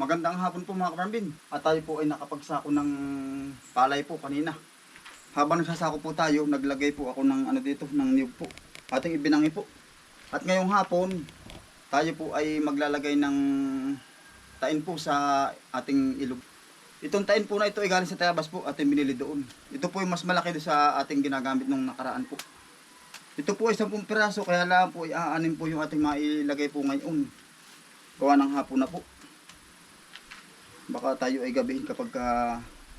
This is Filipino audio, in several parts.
Magandang hapon po mga kaparambin. At tayo po ay nakapagsako ng palay po kanina. Habang nagsasako po tayo, naglagay po ako ng ano dito, ng niyog po. Ating ibinangi po. At ngayong hapon, tayo po ay maglalagay ng tain po sa ating ilog. Itong tain po na ito ay galing sa Tayabas po, ating binili doon. Ito po ay mas malaki doon sa ating ginagamit nung nakaraan po. Ito po ay 10 piraso, kaya lang po ay aanin po yung ating mailagay po ngayon. Gawa ng hapon na po baka tayo ay gabihin kapag ka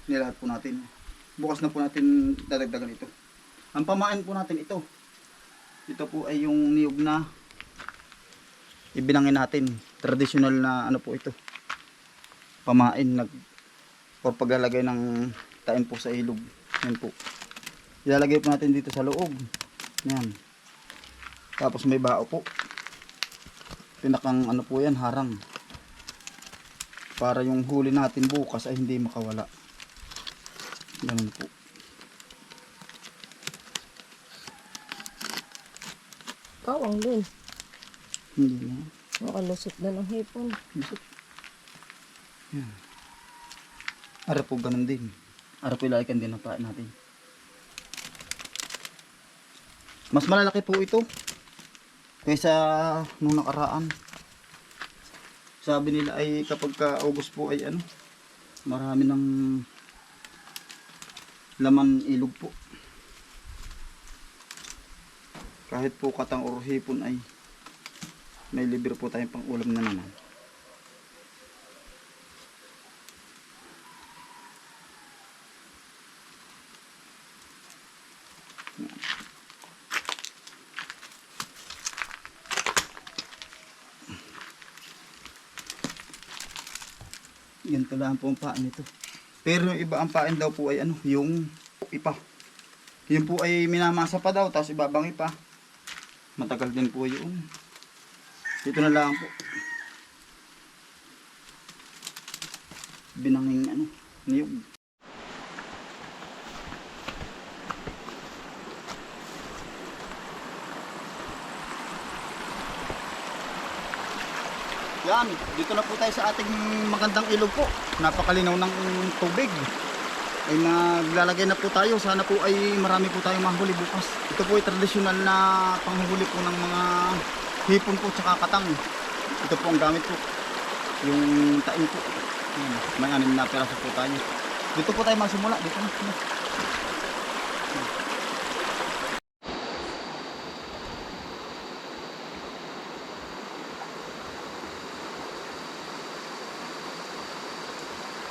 nilahat po natin. Bukas na po natin dadagdagan ito. Ang pamain po natin ito. Ito po ay yung niyog na ibinangin natin. Traditional na ano po ito. Pamain nag o paglalagay ng tain po sa ilog. Yan po. Ilalagay po natin dito sa loob. Yan. Tapos may bao po. Pinakang ano po yan, harang para yung huli natin bukas ay hindi makawala. Ganun po. Kawang din. Hindi na. Makalusot na ng hipon. Bisot. Yan. Ara po ganun din. Ara po ilalikan din ang paa natin. Mas malalaki po ito kaysa nung nakaraan. Sabi nila ay kapag ka August po ay ano, marami ng laman ilog po. Kahit po katang or hipon ay may libre po tayong pang ulam na naman. Lang po ang paan nito. Pero yung iba ang pain daw po ay ano, yung ipa. Yun po ay minamasa pa daw, tapos ibabangi pa. Matagal din po yun. Dito na lang po. Binanging ano, niyog. Yan, dito na po tayo sa ating magandang ilog po. Napakalinaw ng tubig. Ay maglalagay na po tayo. Sana po ay marami po tayong mahuli bukas. Ito po ay tradisyonal na panghuli po ng mga hipon po tsaka katang. Ito po ang gamit po. Yung tain po. Yan, may anim na peraso po tayo. Dito po tayo masimula. Dito na.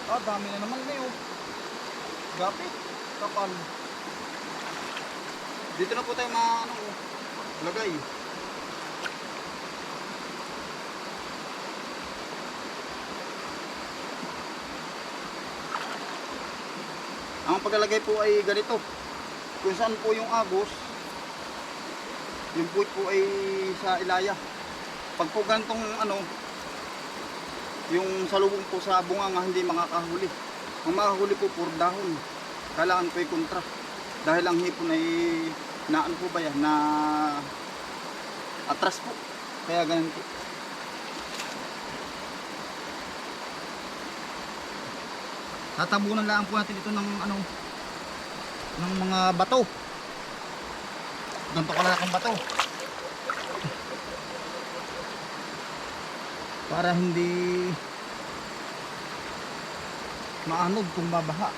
Ah, dami na naman ngayon. Gapit. Kapal. Dito na po tayo ma ano, lagay. Ang paglalagay po ay ganito. Kung saan po yung agos, yung puwit po ay sa ilaya. Pag po ganitong ano, yung salubong po sa bunganga hindi makakahuli. Ang makahuli po puro dahon. Kailangan po yung kontra. Dahil ang hipon ay na ano po ba yan, na atras po. Kaya ganun po. Tatabunan lang po natin ito ng ano ng mga bato. Ganito kalaking bato. Para hindi maanog kung babaha.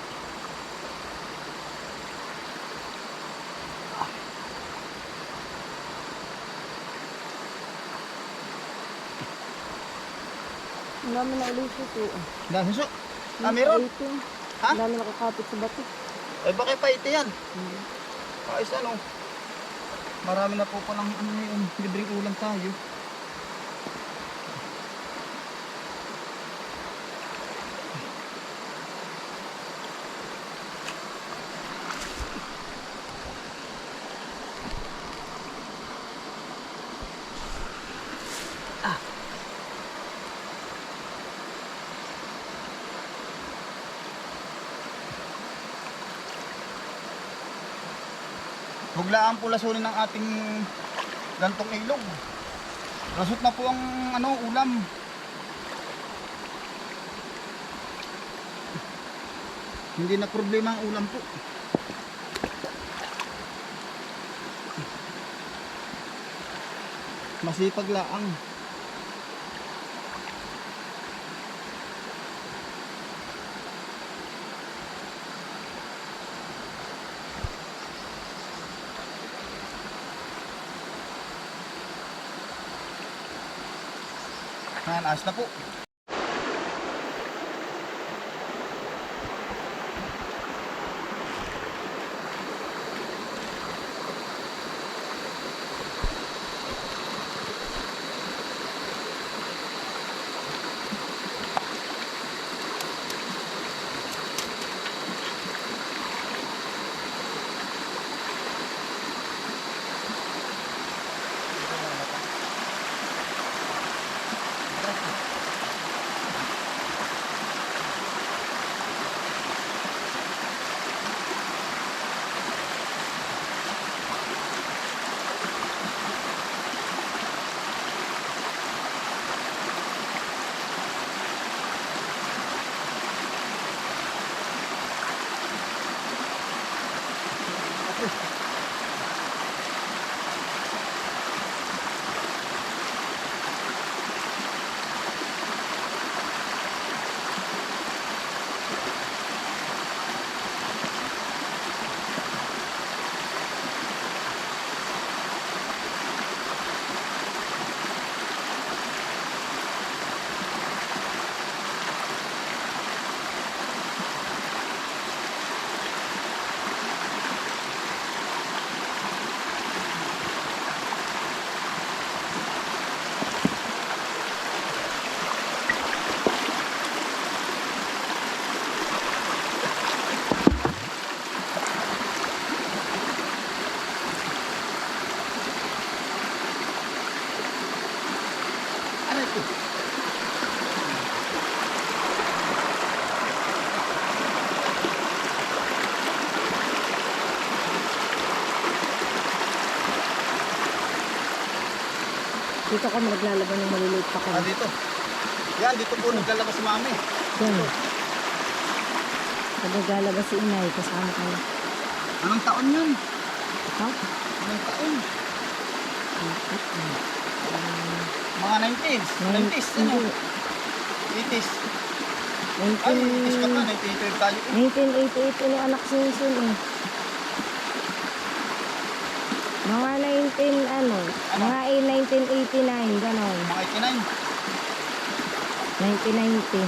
Ang dami na ulit ito. Dahil suso. Ah, meron? Ha? Ang dami nakakapit sa bato. Eh, bakit pa ito yan? Ayos ano? Marami na po palang ano yun, libreng ulam tayo. Huglaan po lasunin ng ating gantong ilog. Rasot na po ang ano, ulam. Hindi na problema ang ulam po. Masipag laang. Ayos na po. Ano ito? Dito kami naglalaban ng maliliit pa Ah, kami. dito. Yan, dito po naglalabas si mami. Yan. Pag naglalabas si inay, kasama kami. Anong taon yun? Ha? Anong taon? Mga 90s. 90s, ano? Hindi. 80s. Ay, 80s pa 19... na. 1912 tayo. 1988 ini anak sinsun eh. Mga 19 ano, Ano? mga eh, 1989 ganon. Mga 89. 1990.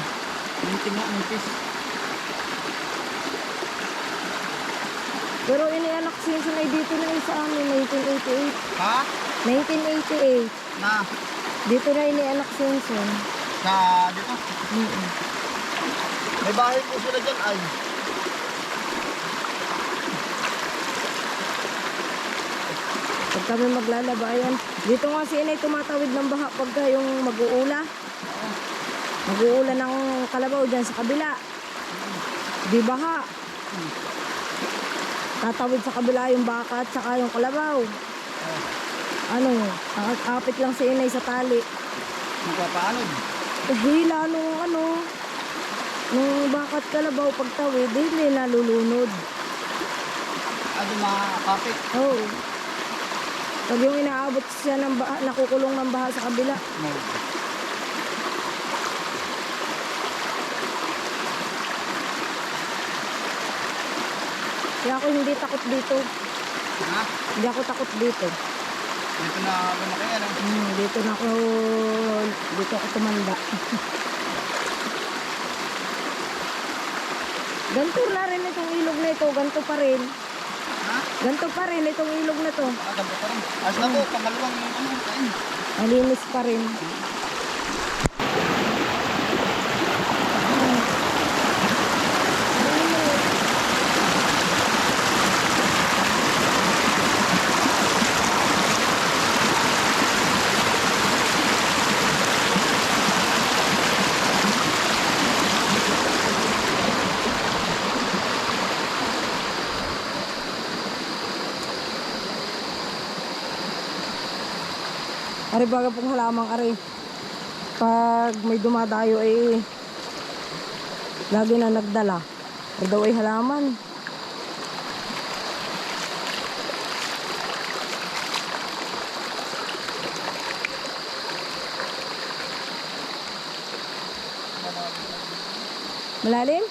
90 nga, 90s. Pero ini anak sinsun ay dito na sa amin 1988. Ha? 1988. Na? Dito na ini anak sinsun. Sa dito? Mm May bahay po sila dyan. Ay. Pag kami maglalaba, ayan. Dito nga si inay tumatawid ng baha pagka yung mag-uula. Mag-uula ng kalabaw dyan sa kabila. Di baha. Tatawid sa kabila yung baka at saka yung kalabaw. Ano, a- apit lang si inay sa tali. Magpapaanod. Eh, hila nung ano, nung baka at kalabaw pagtawid, hindi nalulunod. Ah, di mga kapit. Oh. Pag yung inaabot siya ng baha, nakukulong ng baha sa kabila. No. Kaya ako hindi takot dito. Ha? Hindi ako takot dito. Dito na lumaki ano? Hmm, dito na ako, dito ako tumanda. Ganto na rin itong ilog na ito, ganto pa rin. Ganto pa rin itong ilog na to. Nakaganda pa rin. Ayos na po, pangalawang ano, kain. Malinis pa rin. Baga pong halamang ari. Pag may dumadayo eh lagi na nagdala. Ari daw ay halaman. Malalim?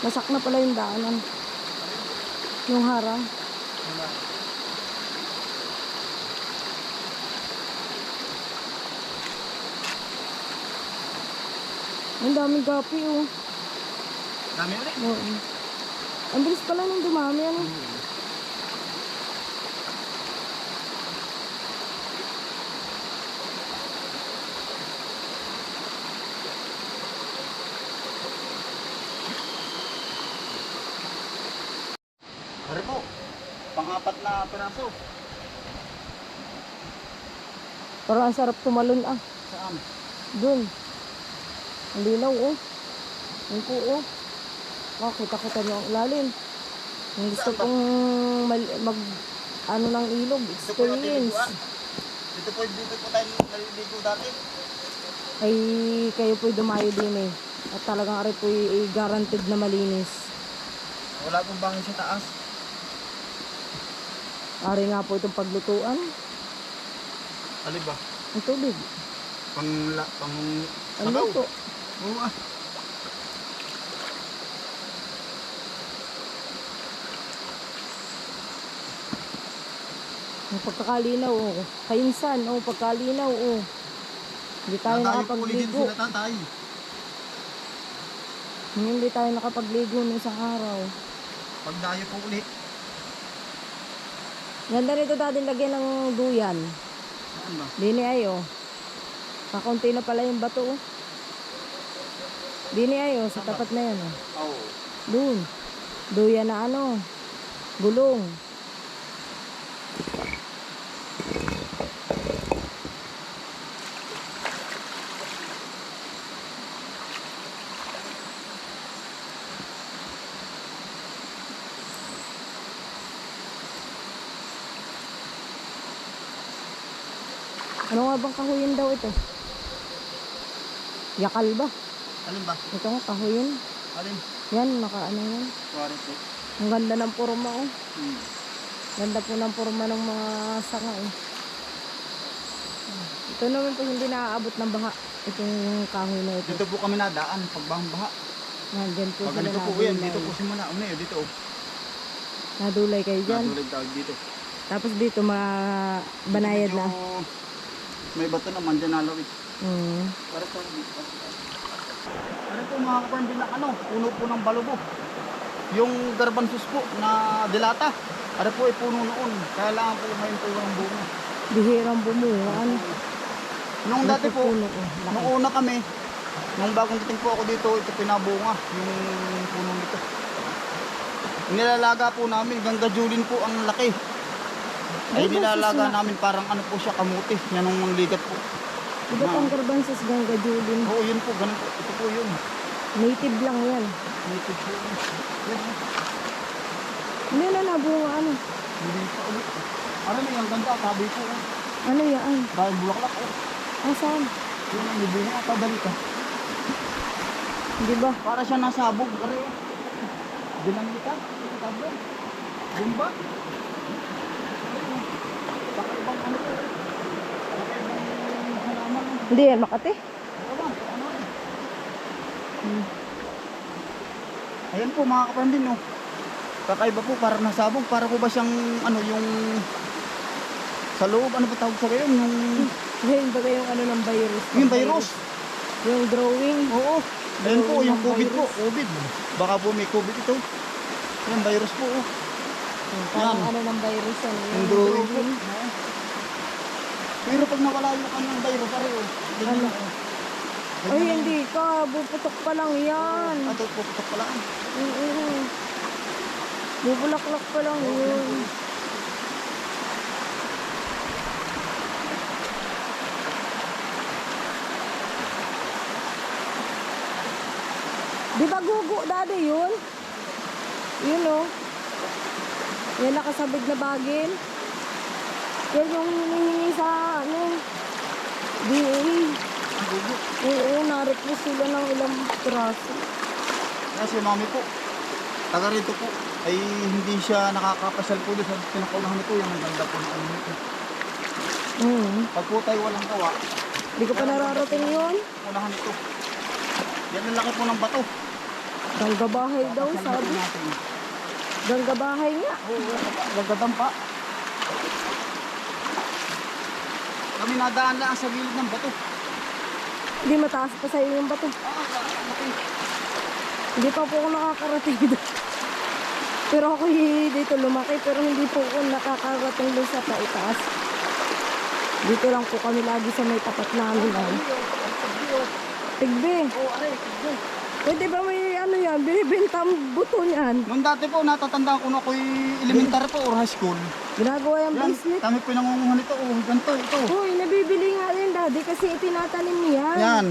Masak na pala yung daanan. Yung harang. Ang daming gapi oh. Dami ulit. Oo. Ang bilis pala nung dumami ano. Po. Pang-apat na piraso. Parang ang sarap tumalon ah. Saan? Dun. Ang linaw oh. Ang po oh. Oh, kita-kita niyo ang lalim. Yung gusto kong mag ano ng ilog, experience. Dito po, dito po tayo naliligo dati. Ay kayo po'y dumayo din eh. At talagang ari po'y guaranteed na malinis. Wala pong bangin sa taas. Ari nga po itong paglutuan. Ali ba? Ang tubig. Pang, la, pang, Ang luto. Oo ah. Ang pagkakalinaw, oh. Kainsan, oh. Pagkalinaw, oh. Hindi tayo nakapagligo. sila tatay. Hindi tayo nakapagligo nung isang araw. Pag dayo po ulit. Ganda nito dati lagyan ng duyan. Ba? Dini ay, oh. Kakunti na pala yung bato, oh. Dini ay, oh. Sa tapat na yan, oh. Oo. Doon. Duyan na ano. Gulong. Ano nga bang kahuyin daw ito? Yakal ba? Alin ba? Ito nga kahuyin. Alin? Yan, naka ano yan. Kuwari po. Ang ganda ng forma oh. Hmm. Ganda po ng forma ng mga sanga eh. Ito naman po hindi naaabot ng baha. Itong kahoy na ito. Dito po kami nadaan. Pagbang baha. Nandyan po Pag sila ganito po yan. nadulay. Dito po simula. Ano yun? Dito oh. Nadulay kayo dyan. Natulad tawag dito. Tapos dito mga banayad na. May bato naman dyan nalawit. Mm. Para po. Ano po mga kaparm din na ano? Puno po ng balubo. Yung garbansos po na dilata. Ano po ay puno noon. Kailangan po may puno ng bunga. Bihirang bumuha. Ano? Nung dati po, Puno, oh. Nung una kami, nung bagong dating po ako dito, ito pinabunga, yung puno nito. Nilalaga po namin, gangajulin po ang laki. Ay nilalaga namin parang ano po siya, kamuti. Yan ang ligat po. Iba pang garbanzos ganga julin. Oo, yun po, ganun po. Ito po yun. Native lang yan. Native po. Yan. Hindi na nabunga ano. Hindi pa ulit. Ano na yung ganda, tabi po. oh. Ano yan? Dahil bulaklak oh. Asan? Yun ang may bunga, padali ka. Di ba? Para siya nasabog, kare. oh. Dinamita, tablo. Bumba. Baka ibang ano po. Baka ibang halaman. oh. Hindi yan Makati. Ano. Hmm. Ayan po mga kapandin oh. Kakaiba po para nasabog. Para po ba siyang ano yung sa loob ano ba tawag sa gayon yung Ngayon ba yung ano ng virus? yung virus. Yung drawing. Oo. Ayan po Yung yung COVID po. virus. COVID. Baka po may COVID ito. Yan virus po oh. Parang Yan. ano ng virus yan. Yung drawing po. Pero pag nawala yung kanyang virus, pare oh. Ganyan Ano? Ay, hindi ka. Buputok pa lang yan. Ato po putok pala. Oo. Bubulaklak pa lang yun. Di ba gugo dati yun? Yun oh. Yan nakasabig na bagin. Yan yung hinihingi sa ano, DA. Oo, na-request sila ng ilang traso. Kaya si mami po, taga rito po, ay hindi siya nakakapasal po doon sa pinakaunahan nito. Yung ang ganda po ng ano nito. Hmm. Pag po tayo walang gawa, Hindi ko pa nararating yun. unahan nito. Yan ang laki po ng bato. Ganggabahay daw, sabi. Ganggabahay nga. Oo, gagadampa. Kami nadaan lang sa gilid ng bato. Hindi mataas pa sa'yo yung bato. Ah. Hindi pa po ako nakakarating doon. Pero ako dito lumaki, pero hindi po ako nakakarating doon sa taitaas. Dito lang po kami lagi sa may tapat namin. Ay. Tigbe, Oo, pwede ba may ano yan, binibenta ang buto niyan? Noon dati po, natatandaan ko na ako'y elementary po or high school. Ginagawa yung bracelet. kami po nangunguhan nito. Oh, ganito, ito. Nabibili daddy kasi itinatanim niya. Yan.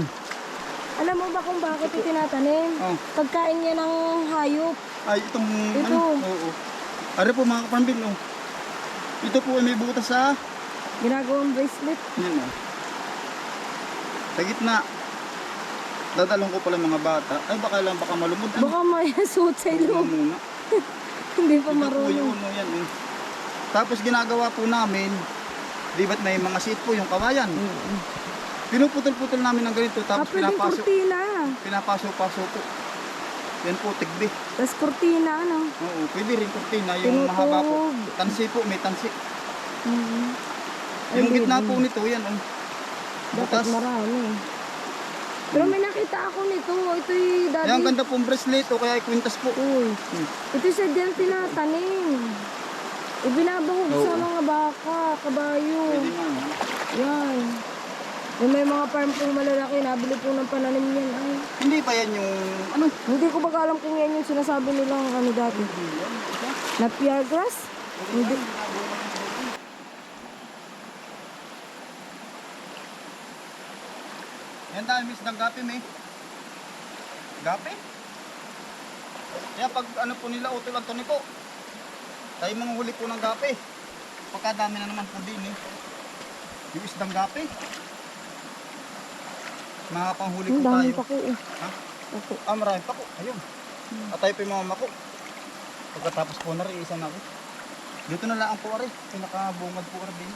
Alam mo ba kung bakit itinatanim? Oh. Pagkain niya ng hayop. Ay, itong Ito. ano. Oo. Ari po mga kapambin, oh. Ito po ay may butas sa Ginagawang bracelet. yan oh. Sa gitna. Dadalong ko pala mga bata. Ay baka lang baka malumod. Ano? Baka may suot sa ilong. muna. Hindi pa Ito po marunong. yun, oh, yan eh. Tapos ginagawa po namin, di ba't may mga seat po yung kawayan. Mm. Pinuputol-putol namin ng ganito Ah, tapos pwedeng pinapasok, kurtina. pinapaso-paso po. Yan po, tigbi. Tapos kurtina, ano? Oo, pwede rin kurtina. Yung Tinutog. mahaba po. Tansi po, may tansi. Mm. Yung Ay, gitna po nito, yan oh. Dapat marami. Pero may nakita ako nito. Ito'y daddy. Yan, ganda pong bracelet o kaya kwintas po. Uy, Hmm. ito sa diyan tinatanim. Ibinabahog sa Oo. mga baka, kabayo. Pwede? Yan. Yung may mga farm pong malalaki, nabili po ng pananim yan. Ay, Hindi pa yan yung, ano? hindi ko baga alam kung yan yung sinasabi nilang ano dati. Na PR grass? Hindi. Yan dahil miss ng gapi, may. Gapi? Kaya pag ano po nila, utol ang po. Tayo mga huli po ng gapi. Pagkadami na naman po din eh. Yung isdang gapi. Mga panghuli Ang po tayo. pa ko eh. Ha? Ako. Ah, marami pa po. Ayun. At tayo po yung mga mako. Pagkatapos po na rin, isa na ako. Dito na lang po rin. Pinakabungad po rin din.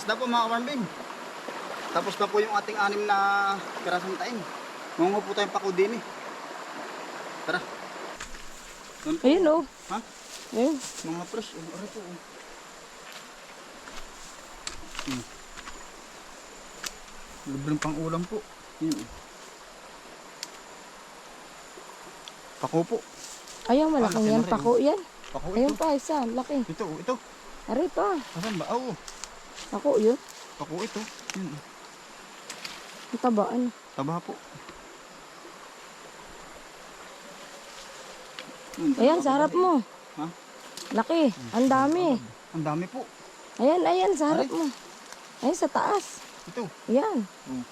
Ayos na po mga kamarmbin. Tapos na po yung ating anim na pirasong taim. Mungo po tayong pako din eh. Tara. Doon po. Ayun oh. Ha? Ayun. Mga fresh. Oh, ano po. Oh. Hmm. Libreng pang ulam po. Yun. oh. Pako po. Ayun, malaking laki yan. Pako yan. Pako Ayun ito. pa, isa. Laki. Ito, oh, ito. Aray pa. Asan ba? Ah, Oo. Ako yun. Pako ito. Yun. Ang taba. Ano? Taba po. Hmm, Ayan, taba sa harap mo. Ha? Laki. Ang dami. Ang dami po. Ayan, ayan, sa harap Aray. mo. Ayan, sa taas. Ito. Ayan. Oh.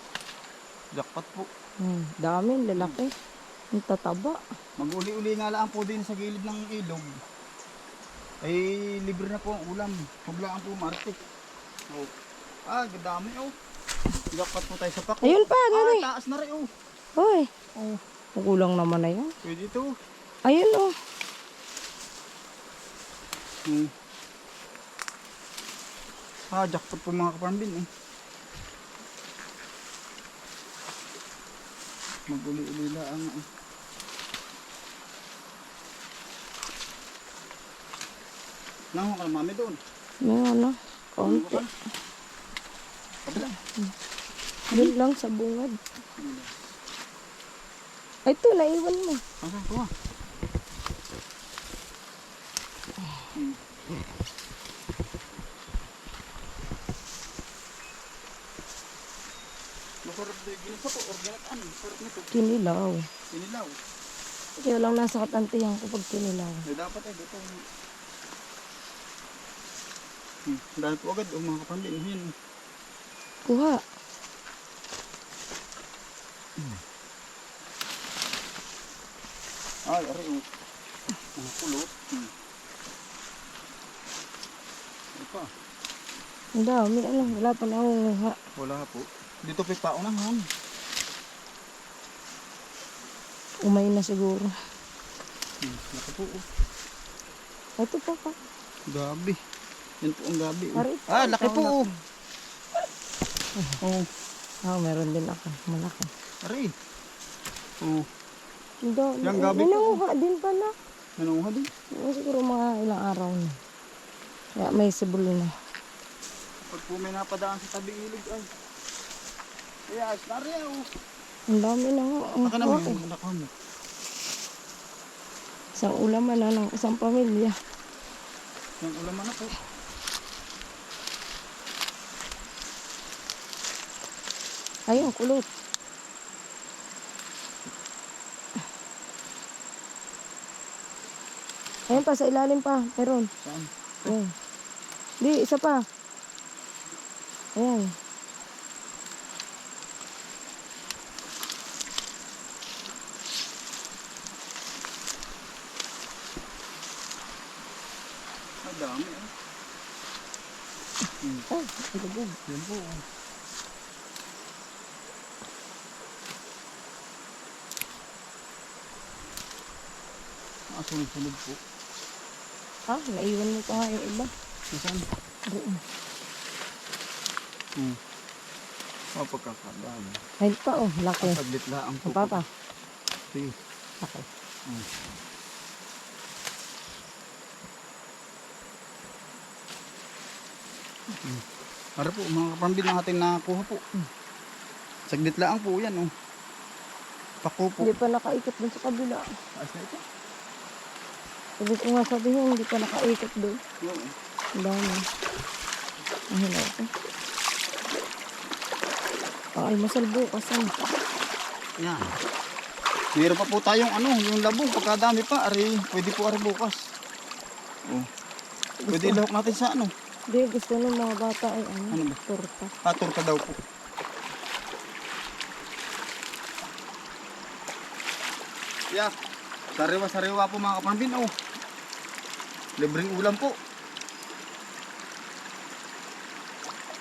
Jackpot po. Hmm, dami, lalaki. Ang tataba. Mag-uli-uli nga lang po din sa gilid ng ilog. Ay libre na po ang ulam. Huwag lang po marte. Oh. Ah, gadami oh. Jackpot po tayo sa pako. Ayun pa, dali. Ah, taas na rin oh. Hoy, Oh, magulang naman na yan. pwede ito. Ayun oh. Hmm. Ah, jackpot po mga kaparambin eh. Mag-uli-uli lang eh. Nango ka na mami doon. Ano, Nango konti. Doon lang sa bungad. Ay, ito, naiwan mo. Asan ko ah? Kinilaw. Sinilaw. Kaya lang nasa katantiyan ko pag kinilaw. Eh, dapat eh, dito. Hmm, dahil po agad, oh, mga kapambin. Yan. Kuha. Ay, aray, oh. Kulot. Hmm. Ano pa? Ang dami. Ano, wala pa nangunguha. Wala po. Dito pa paunahan. Umay na siguro. Hmm, laki po. Oh. Ito pa pa. Gabi. Yan po ang gabi. Oh. Ah, laki po. Oh. oh. Ah, meron din ako. Malaki. Aray. Oh. Dami. Yung gabi nanguha din pala. Nanuha din. Siguro mga ilang araw na. Kaya may sibol na. Pag po may napadaan sa tabi ilog ay. Kaya, ayos na rin oh. Ang dami na nga. Ang Baka naman yung anak mo. Isang ulaman na ng isang pamilya. Yung ulaman na po. Ayun, kulot. Ayun pa, sa ilalim pa. Meron. Saan? Ayun. Di, isa pa. Ayan. Ang dami eh. Oh, ilubog. Yan po. Sunod-sunod po. Ah, naiwan mo pa nga yung iba. Nasaan? Doon. Hmm. Oh, pagkakadami. Ayun pa, oh. Laki. Saglit lang po. Papa. Sige. Laki. Hmm. Hmm. Para po, mga kapambin ng ating nakuha po. Saglit lang po yan, oh. Pako po. Hindi pa nakaikot dun sa kabila. Ayos na ito. Sabi ko nga sabihin, hindi pa nakaikot doon. Oo. Ang dami. Ang hila ito. Pang almasal bukas. Ano? Yan. Meron pa po tayong ano, yung labo, pagkadami pa, ari, pwede po ari bukas. Oh. Pwede lahok natin sa ano, Hindi, gusto ng mga bata ay ano, Ano ba? torta. ator ka daw po. Yeah. Sariwa-sariwa po mga kapambin, oh. Libreng ulam po.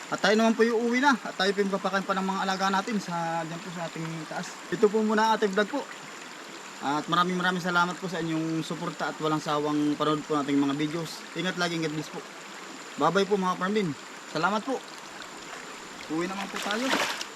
At tayo naman po yung uwi na. At tayo po yung papakain pa ng mga alaga natin sa dyan po sa ating taas. Ito po muna ating vlog po. At maraming maraming salamat po sa inyong suporta at walang sawang panood po nating mga videos. Ingat lagi, ingat bless po. Bye bye po mga kapambin. Salamat po. Uwi naman po tayo.